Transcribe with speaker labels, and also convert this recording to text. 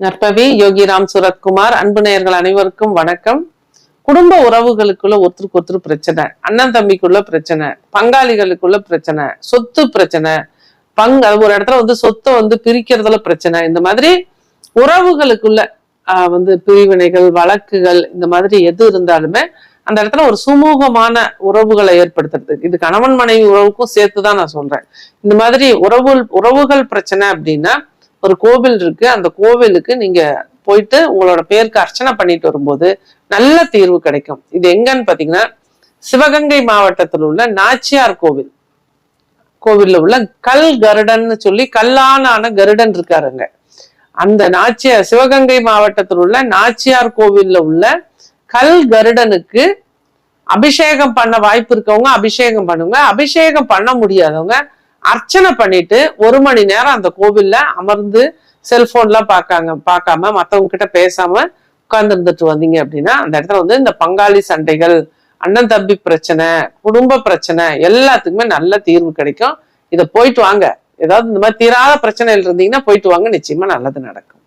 Speaker 1: நற்பவி யோகிராம் சுரத்குமார் அன்பு நேயர்கள் அனைவருக்கும் வணக்கம். குடும்ப உறவுகளுக்குள்ள ஒருத்தருக்கு ஒருத்தர் பிரச்சனை அண்ணன் தம்பிக்குள்ள பிரச்சனை பங்காளிகளுக்குள்ள பிரச்சனை சொத்து பிரச்சனை பங்கு ஒரு இடத்துல வந்து சொத்தை வந்து பிரிக்கிறதுல பிரச்சனை. இந்த மாதிரி உறவுகளுக்குள்ள ஆஹ், வந்து பிரிவினைகள் வழக்குகள் இந்த மாதிரி எது இருந்தாலுமே அந்த இடத்துல ஒரு சுமூகமான உறவுகளை ஏற்படுத்துறது. இது கணவன் மனைவி உறவுக்கும் சேர்த்து தான் நான் சொல்றேன். இந்த மாதிரி உறவு உறவுகள் பிரச்சனை அப்படின்னா ஒரு கோவில் இருக்கு. அந்த கோவிலுக்கு நீங்க போயிட்டு உங்களோட பேருக்கு அர்ச்சனை பண்ணிட்டு வரும்போது நல்ல தீர்வு கிடைக்கும். இது எங்கன்னு பாத்தீங்கன்னா சிவகங்கை மாவட்டத்தில் உள்ள நாச்சியார் கோவில். கோவில்ல உள்ள கல் கருடன்னு சொல்லி கல்லானான கருடன் இருக்காருங்க அந்த நாச்சியார் சிவகங்கை மாவட்டத்தில் உள்ள நாச்சியார் கோவில்ல உள்ள கல் கருடனுக்கு அபிஷேகம் பண்ண வாய்ப்பு இருக்கவங்க அபிஷேகம் பண்ணுங்க. அபிஷேகம் பண்ண முடியாதவங்க அர்ச்சனை பண்ணிட்டு ஒரு மணி நேரம் அந்த கோவில்ல அமர்ந்து செல்போன்லாம் பார்க்காங்க பார்க்காம மத்தவங்க கிட்ட பேசாம உட்கார்ந்து இருந்துட்டு வந்தீங்க அப்படின்னா அந்த இடத்துல வந்து இந்த பங்காளி சண்டைகள் அண்ணன் தம்பி பிரச்சனை குடும்ப பிரச்சனை எல்லாத்துக்குமே நல்ல தீர்வு கிடைக்கும். இதை போயிட்டு வாங்க. ஏதாவது இந்த மாதிரி தீராத பிரச்சனைகள் இருந்தீங்கன்னா போயிட்டு வாங்க. நிச்சயமா நல்லது நடக்கும்.